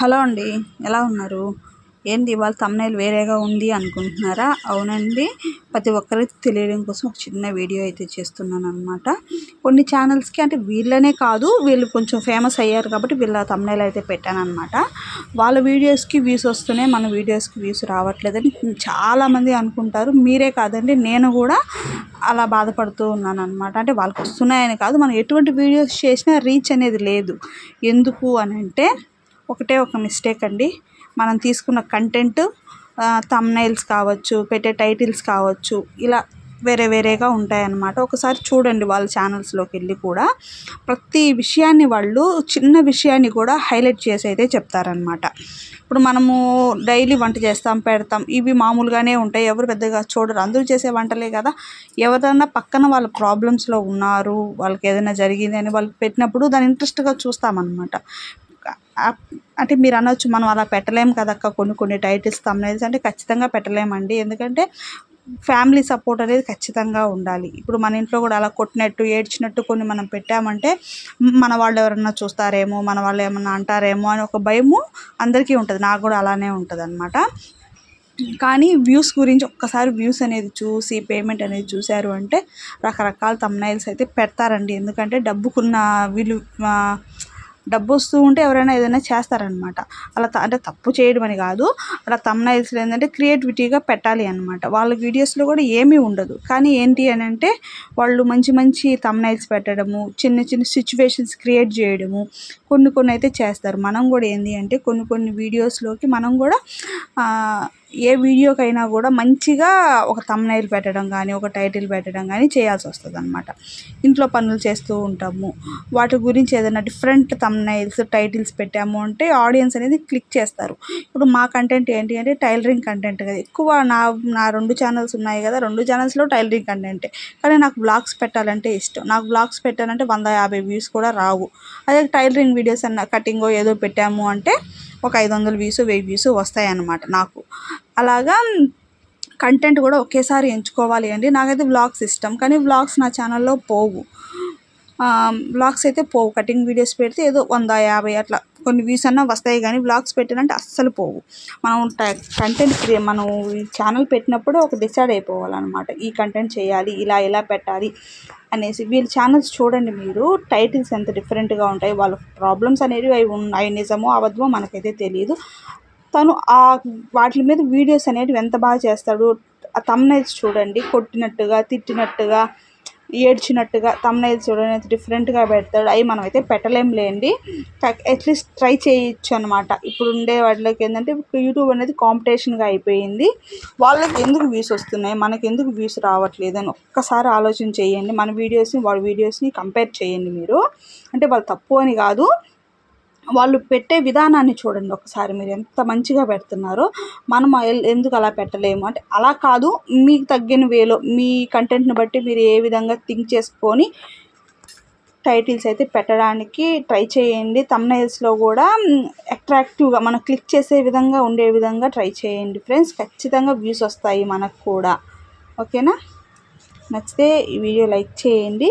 Hello అండి ఎలా ఉన్నారు? ఏంది ఇవాళ తమ్నైల్ వేరేగా ఉంది అనుకుంటున్నారా? అవునండి ప్రతి ఒక్కరికి తెలియడం కోసం ఒక చిన్న వీడియో అయితే చేస్తున్నాను అనమాట కొన్ని ఛానల్స్కి అంటే వీళ్ళనే కాదు వీళ్ళు కొంచెం ఫేమస్ అయ్యారు కాబట్టి వీళ్ళ తమ్నైల్ అయితే పెట్టాను అనమాట వాళ్ళ వీడియోస్కి వ్యూస్ వస్తున్నాయి మన వీడియోస్కి వ్యూస్ రావట్లేదని చాలామంది అనుకుంటారు. మీరే కాదండి నేను కూడా అలా బాధపడుతూ ఉన్నాను అనమాట అంటే వాళ్ళకి వస్తున్నాయని కాదు మనం ఎటువంటి వీడియోస్ చేసినా రీచ్ అనేది లేదు. ఎందుకు అని అంటే ఒకటే ఒక మిస్టేక్ అండి. మనం తీసుకున్న కంటెంట్ తమ్నైల్స్ కావచ్చు పెట్టే టైటిల్స్ కావచ్చు ఇలా వేరే వేరేగా ఉంటాయన్నమాట. ఒకసారి చూడండి వాళ్ళ ఛానల్స్లోకి వెళ్ళి కూడా. ప్రతి విషయాన్ని వాళ్ళు చిన్న విషయాన్ని కూడా హైలైట్ చేసి అయితే చెప్తారనమాట ఇప్పుడు మనము డైలీ వంట చేస్తాం పెడతాం. ఇవి మామూలుగానే ఉంటాయి. ఎవరు పెద్దగా చూడరు. అందరూ చేసే వంటలే కదా. ఎవరైనా పక్కన వాళ్ళ ప్రాబ్లమ్స్లో ఉన్నారు వాళ్ళకి ఏదైనా జరిగింది అని వాళ్ళు పెట్టినప్పుడు దాని ఇంట్రెస్ట్గా చూస్తామన్నమాట. అంటే మీరు అనొచ్చు మనం అలా పెట్టలేము కదక్క కొన్ని కొన్ని టైటిల్స్ తమ్నైల్స్ అంటే ఖచ్చితంగా పెట్టలేమండి. ఎందుకంటే ఫ్యామిలీ సపోర్ట్ అనేది ఖచ్చితంగా ఉండాలి. ఇప్పుడు మన ఇంట్లో కూడా అలా కొట్టినట్టు ఏడ్చినట్టు కొన్ని మనం పెట్టామంటే మన వాళ్ళు ఎవరన్నా చూస్తారేమో మన వాళ్ళు ఏమన్నా అంటారేమో అని ఒక భయము అందరికీ ఉంటుంది. నాకు కూడా అలానే ఉంటుంది అనమాట కానీ వ్యూస్ గురించి ఒక్కసారి వ్యూస్ అనేది చూసి పేమెంట్ అనేది చూశారు అంటే రకరకాల తమ్నైల్స్ అయితే పెడతారండి. ఎందుకంటే డబ్బుకున్న విలువ డబ్బు వస్తూ ఉంటే ఎవరైనా ఏదైనా చేస్తారనమాట అలా అంటే తప్పు చేయడం అని కాదు. అలా తమ్నైల్స్లో ఏంటంటే క్రియేటివిటీగా పెట్టాలి అనమాట వాళ్ళ వీడియోస్లో కూడా ఏమీ ఉండదు. కానీ ఏంటి అని అంటే వాళ్ళు మంచి మంచి తమ్నైల్స్ పెట్టడము చిన్న చిన్న సిచ్యువేషన్స్ క్రియేట్ చేయడము కొన్ని కొన్ని అయితే చేస్తారు. మనం కూడా ఏంటి అంటే కొన్ని కొన్ని వీడియోస్లోకి మనం కూడా ఏ వీడియోకైనా కూడా మంచిగా ఒక తమ్నైల్ పెట్టడం కానీ ఒక టైటిల్ పెట్టడం కానీ చేయాల్సి వస్తుంది అనమాట ఇంట్లో పనులు చేస్తూ ఉంటాము. వాటి గురించి ఏదైనా డిఫరెంట్ తమ్నైల్స్ టైటిల్స్ పెట్టాము అంటే ఆడియన్స్ అనేది క్లిక్ చేస్తారు. ఇప్పుడు మా కంటెంట్ ఏంటి అంటే టైలరింగ్ కంటెంట్ కదా. ఎక్కువ నా నా రెండు ఛానల్స్ ఉన్నాయి కదా. రెండు ఛానల్స్లో టైలరింగ్ కంటెంటే కానీ నాకు బ్లాగ్స్ పెట్టాలంటే ఇష్టం. నాకు బ్లాగ్స్ పెట్టాలంటే వంద యాభై వ్యూస్ కూడా రావు. అదే టైలరింగ్ వీడియోస్ అన్న కటింగో ఏదో పెట్టాము అంటే ఒక ఐదు వందల వ్యూస్ వెయ్యి వ్యూస్ వస్తాయన్నమాట నాకు. అలాగా కంటెంట్ కూడా ఒకేసారి ఎంచుకోవాలి అండి. నాకైతే వ్లాగ్స్ ఇష్టం. కానీ వ్లాగ్స్ నా ఛానల్లో పోవు. వ్లాగ్స్ అయితే పోవు. కటింగ్ వీడియోస్ పెడితే ఏదో వంద యాభై అట్లా కొన్ని వ్యూస్ అన్నా వస్తాయి. కానీ వ్లాగ్స్ పెట్టాలంటే అస్సలు పోవు. మనం కంటెంట్ క్రియే మనం ఈ ఛానల్ పెట్టినప్పుడు ఒక డిసైడ్ అయిపోవాలన్నమాట. ఈ కంటెంట్ చేయాలి ఇలా ఇలా పెట్టాలి అనేసి. వీళ్ళ ఛానల్స్ చూడండి మీరు. టైటిల్స్ ఎంత డిఫరెంట్గా ఉంటాయి. వాళ్ళ ప్రాబ్లమ్స్ అనేవి అవి అవి నిజమో అబద్ధమో మనకైతే తెలియదు తను ఆ వాటి మీద వీడియోస్ అనేవి ఎంత బాగా చేస్తాడు ఆ తమ్నైల్స్ చూడండి కొట్టినట్టుగా తిట్టినట్టుగా ఏడ్చినట్టుగా తమ్నైల్స్ చూడడానికి డిఫరెంట్గా పెడతాడు. అవి మనం అయితే పెట్టలేంలేండి అట్లీస్ట్ ట్రై చేయొచ్చు అనమాట ఇప్పుడు ఉండే వాటిలోకి ఏంటంటే యూట్యూబ్ అనేది కాంపిటీషన్గా అయిపోయింది. వాళ్ళకి ఎందుకు వ్యూస్ వస్తున్నాయి? మనకి ఎందుకు వ్యూస్ రావట్లేదు? అని ఒక్కసారి ఆలోచన చేయండి. మన వీడియోస్ని వాళ్ళ వీడియోస్ని కంపేర్ చేయండి మీరు. అంటే వాళ్ళు తప్పు అని కాదు. వాళ్ళు పెట్టే విధానాన్ని చూడండి ఒకసారి మీరు ఎంత మంచిగా పెడుతున్నారో. మనం ఎందుకు అలా పెట్టలేము? అంటే అలా కాదు మీకు తగ్గిన వేలో మీ కంటెంట్ని బట్టి మీరు ఏ విధంగా థింక్ చేసుకొని టైటిల్స్ అయితే పెట్టడానికి ట్రై చేయండి. తమ్నైల్స్లో కూడా అట్రాక్టివ్గా మనం క్లిక్ చేసే విధంగా ఉండే విధంగా ట్రై చేయండి ఫ్రెండ్స్. ఖచ్చితంగా వ్యూస్ వస్తాయి మనకు కూడా. ఓకేనా? నచ్చితే ఈ వీడియో లైక్ చేయండి.